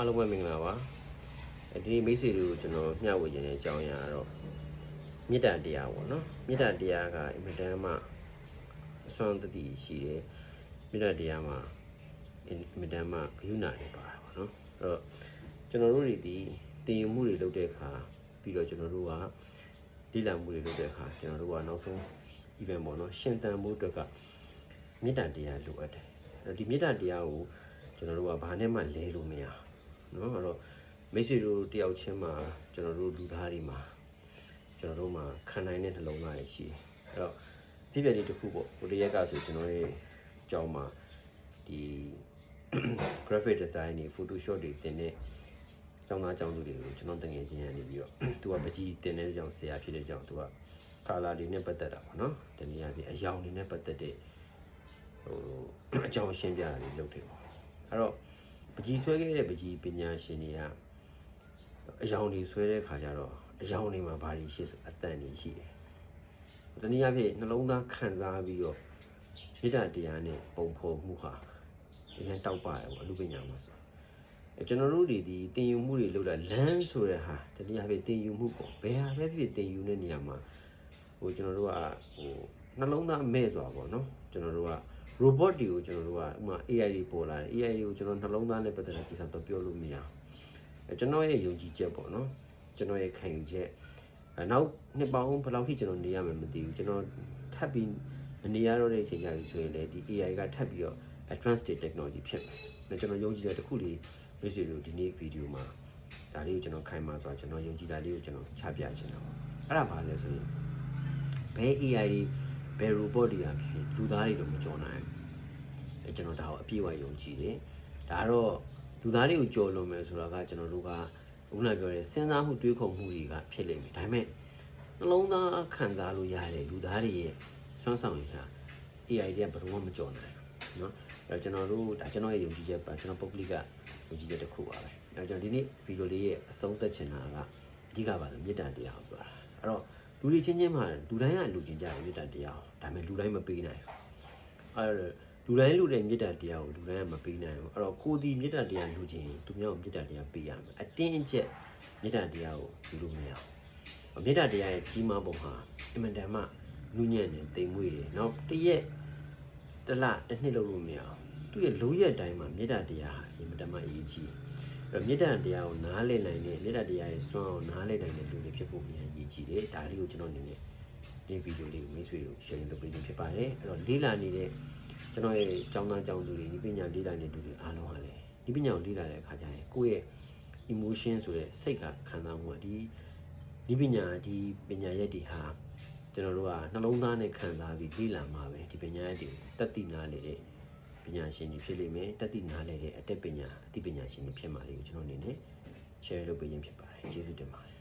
အားလုံးပဲမင်္ဂလာပါအဲဒီမိတ်ဆွေတွေကိုကျွန်တော်မျှဝေခြင်းတဲ့အကြောင်းအရာကတော့မေတ္တာတရားပေါ့နော်မေတ္တာတရားကအင်မတန်မှအစွမ်းတတိရှိတယ်မေတ္တာတရားမှာအင်မတန်မှဂရုဏာတွေပါတာပေါ့နော်အဲ့တော့ကျွန်တော်တို့တွေဒီတည်ယူမှုတွေလုပ်တဲ့အခါပြီးတော့ကျွန်တော်တို့ကလိလမှုတွေလုပ်တဲ့အခါကျွန်တော်တို့ကနောက်ဆုံး event ပေါ့နော်ရှင်တန်မှုအတွက်ကမေတ္တာတရားလိုအပ်တယ်အဲ့တော့ဒီမေတ္တာတရားကိုကျွန်တော်တို့ကဘာနဲ့မှလဲလို့မရဘူးနော်အဲ့တော့ မိတ်ဆွေတို့တယောက်ချင်းမှာကျွန်တော်တို့လူသားတွေမှာကျွန်တော်တို့မှာခံနိုင်တဲ့နှလုံးသားတွေရှိတယ်အဲ့တော့ဖြစ်ပြလေးတစ်ခုပေါ့ဟိုတရက်ကဆိုကျွန်တော်ရဲ့အကြောင်းမှာဒီ graphic design တွေ photoshop တွေတင်တဲ့ကျောင်းသားကျောင်းသူတွေကိုကျွန်တော်တငယ်ချင်းရနေပြီးတော့သူကပကြီးတင်တဲ့ကြောင့်ဆရာဖြစ်တဲ့ကြောင့်သူက color တွေနဲ့ပတ်သက်တာပေါ့နော်တနည်းအားဖြင့်အယောင်တွေနဲ့ပတ်သက်တဲ့ဟိုအကြောင်းရှင်းပြတာတွေလုပ်တယ်ပေါ့အဲ့တော့ပကြီးဆွဲခဲ့တဲ့ပကြီးပညာရှင်တွေက အယောင်တွေဆွဲတဲ့ခါကျတော့အယောင်တွေမှာဘာတွေရှိဆိုအတန်တွေရှိတယ်တနည်းအားဖြင့်နှလုံးသားခံစားပြီးတော့မေတ္တာတရားနဲ့ပုံဖော်မှုဟာအရင်တောက်ပါတယ်ပေါ့အလူပညာမှာဆိုအဲကျွန်တော်တို့တွေဒီတင်ယူမှုတွေလုပ်တာလမ်းဆိုတဲ့ဟာတနည်းအားဖြင့်တင်ယူမှုပေါ့ဘယ်ဟာပဲဖြစ်တင်ယူတဲ့နေရာမှာဟိုကျွန်တော်တို့ကဟိုနှလုံးသားမဲ့သွားပါတော့ကျွန်တော်တို့က robot တွေကိုကျွန်တော်တို့ကဥမာ AI တွေပေါ်လာတယ် AI တွေကိုကျွန်တော်နှလုံးသားနဲ့ပတ်သက်တဲ့ကိစ္စတော့ပြောလို့မရဘူးအဲ ကျွန်တော်ရဲ့ယုံကြည်ချက်ပေါ့နော်ကျွန်တော်ရဲ့ခံယူချက်အဲနောက်နှစ်ပေါင်းဘယ်လောက်ထိကျွန်တော်နေရမယ်မသိဘူးကျွန်တော်ထပ်ပြီးမနေရတော့တဲ့အချိန်ကြပြီဆိုရင်လေဒီ AI ကထပ်ပြီးတော့ advanced technology ဖြစ်မယ်။ကျွန်တော်ယုံကြည်တဲ့တစ်ခုလေးမိတ်ဆွေတို့ဒီနေ့ဗီဒီယိုမှာဒါလေးကိုကျွန်တော်ခိုင်မာစွာကျွန်တော်ယုံကြည်တာလေးကိုကျွန်တော်ချပြချင်တာပေါ့။အဲ့ဒါဘာလဲဆိုရင်ဘယ် AI တွေဘယ် robot တွေကဖြစ်လူသားတွေတော့မကြော်နိုင်ဘူးအဲကျွန်တော်ဒါကိုအပြည့်အဝယုံကြည်တယ်ဒါတော့ လူသားတွေကိုကြော်လွန်မယ်ဆိုတာကကျွန်တော်တို့ကခုနပြောတဲ့စဉ်းစားမှုတွေးခေါ်မှုတွေကဖြစ်လိမ့်မယ်ဒါပေမဲ့နှလုံးသားခံစားလို့ရတယ်လူသားတွေရဲ့စွမ်းဆောင်ရည်ဟာ AI တွေကဘယ်တော့မှမကြော်နိုင်ဘူးเนาะအဲတော့ကျွန်တော်တို့ဒါကျွန်တော်ရဲ့ယုံကြည်ချက်ပါကျွန်တော်ပုဂ္ဂလိကယုံကြည်ချက်တစ်ခုပါပဲအဲတော့ကျွန်တော်ဒီနေ့ဗီဒီယိုလေးရဲ့အဆုံးသတ်ချင်တာကအဓိကပါလို့မေတ္တာတရားကိုပြောတာအဲ့တော့ လူတွေချင်းချင်းမှာလူတိုင်းကလူချင်းကြတယ်မေတ္တာတရားကိုဒါပေမဲ့လူတိုင်းမပေးနိုင်ဘူးအဲ့တော့ လူတိုင်းလူတဲ့မေတ္တာတရားကိုလူတိုင်းကမပေးနိုင်ဘူးအဲ့တော့ကိုဒီမေတ္တာတရားလူချင်းသူများကိုမေတ္တာတရားပေးရမယ်အတင်းအကျပ်မေတ္တာတရားကိုလူလို့မရဘူးမေတ္တာတရားရဲ့ကြီးမားပုံဟာအင်မတန်မှလူညံ့နေတိမ်မွေးတယ်နော်တရက်တစ်လတစ်နှစ်လို့လို့မရဘူးသူ့ရဲ့လုံးရက်တိုင်းမှာမေတ္တာတရားဟာအင်မတန်မှအရေးကြီးတယ်အဲ့တော့မေတ္တာတရားကိုနားလည်နိုင်တဲ့မေတ္တာတရားရဲ့စွမ်းအောင်နားလည်နိုင်တဲ့လူတွေဖြစ်ဖို့အများကြီးကြီးတယ်ဒါလေးကိုကျွန်တော်အနေနဲ့ဒီဗီဒီယိုလေးကိုမိတ်ဆွေတို့ share လုပ်ပေးခြင်းဖြစ်ပါတယ်အဲ့တော့လေးလာနေတဲ့ ကျွန်တော်ရဲ့ကျောင်းသားကျောင်းသူတွေဒီပညာလေးလာနေတဲ့လူတွေအားလုံးဟာလေဒီပညာကိုလေးလာတဲ့အခါကျရင်ကိုယ့်ရဲ့ emotion ဆိုတဲ့စိတ်ကခံစားမှုကဒီဒီပညာဒီပညာရက်တွေဟာကျွန်တော်တို့ကနှလုံးသားနဲ့ခံစားပြီးလေးလာမှာပဲဒီပညာရက်တွေတက်တည်နာလေတဲ့ပညာရှင်တွေဖြစ်လိမ့်မယ်တက်တည်နာလေတဲ့အတတ်ပညာအသိပညာရှင်တွေဖြစ်မှာလေးကိုကျွန်တော်အနေနဲ့ share လုပ်ပေးခြင်းဖြစ်ပါတယ်ကျေးဇူးတင်ပါတယ်